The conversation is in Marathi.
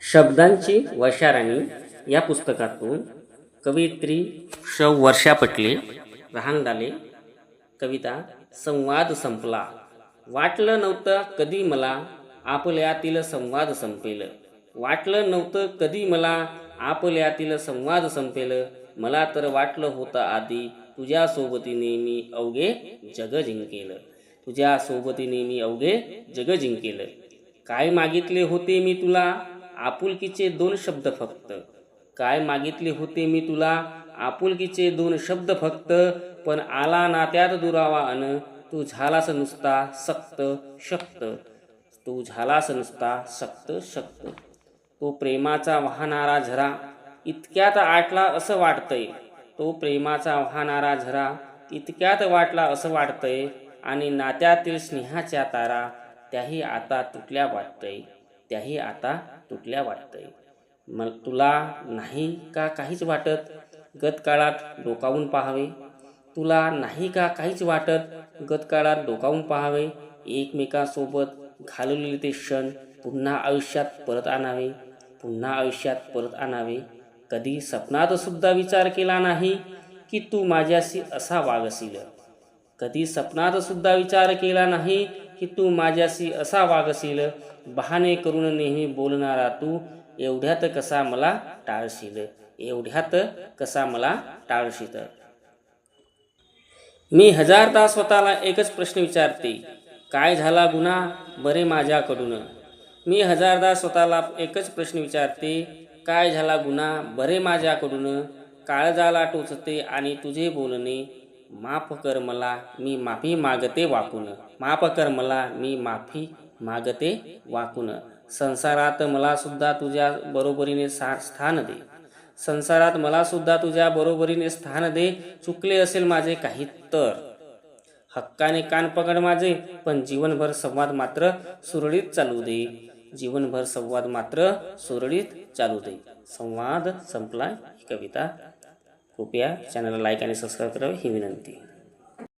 शब्दांची वशाराणी या पुस्तकातून कवयित्री शव वर्षा पटले रहांगडाले कविता संवाद संपला. वाटलं नव्हतं कधी मला आपल्यातील संवाद संपेल. वाटलं नव्हतं कधी मला आपल्यातील संवाद संपेल. मला तर वाटलं होतं आधी तुझ्यासोबतीने मी अवघे जग जिंकेल. तुझ्या सोबतीने मी अवघे जग जिंकेल. काय मागितले होते मी तुला? आपुलकीचे दोन शब्द फक्त. काय मागितले होते मी तुला? आपुलकीचे दोन शब्द फक्त. पण आला नात्यात दुरावा अन तू झालास नुसता सक्त शक्त. तू झालास नुसता सक्त शक्त. तो प्रेमाचा वाहणारा झरा इतक्यात आटला असं वाटतंय. तो प्रेमाचा वाहणारा झरा इतक्यात वाटला असं वाटतंय. आणि नात्यातील स्नेहाच्या तारा त्याही आता तुटल्या वाटतंय. त्याही आता तुटल्या वाटतंय. मग तुला नाही का काहीच वाटत? गतकाळात डोकावून पाहावे. तुला नाही का काहीच वाटत? गतकाळात डोकावून पाहावे. एकमेकांसोबत घालवलेले ते क्षण पुन्हा आयुष्यात परत आणावे. पुन्हा आयुष्यात परत आणावे. कधी स्वप्नात सुद्धा विचार केला नाही की तू माझ्याशी असा वागशील. कधी स्वप्नात सुद्धा विचार केला नाही की तू माझ्याशी असा वागशील बहाणे करून नेहमी बोलणारा तू एवढ्यात कसा मला टाळशील एवढ्यात कसा मला टाळशील. मी हजारदा स्वतःला एकच प्रश्न विचारते काय झाला गुन्हा? बरे माझ्याकडून. मी हजारदा स्वतःला एकच प्रश्न विचारते काय झाला गुन्हा? बरे माझ्याकडून. काळजाला टोचते आणि तुझे बोलणे माफ कर मला मी माफी मागते वाकून. माफ कर मला मी माफी मागते वाकून. संसारात मला सुद्धा तुझ्या बरोबरीने स्थान दे. संसारात मला सुद्धा तुझ्या बरोबरीने स्थान दे. चुकले असेल माझे काही तर. हक्काने कान पकड माझे पण जीवनभर संवाद मात्र सुरळीत चालू दे. जीवनभर संवाद मात्र सुरळीत चालू दे. संवाद संपला ही कविता. कृपया चॅनलला लाईक आणि सबस्क्राईब करावे ही विनंती.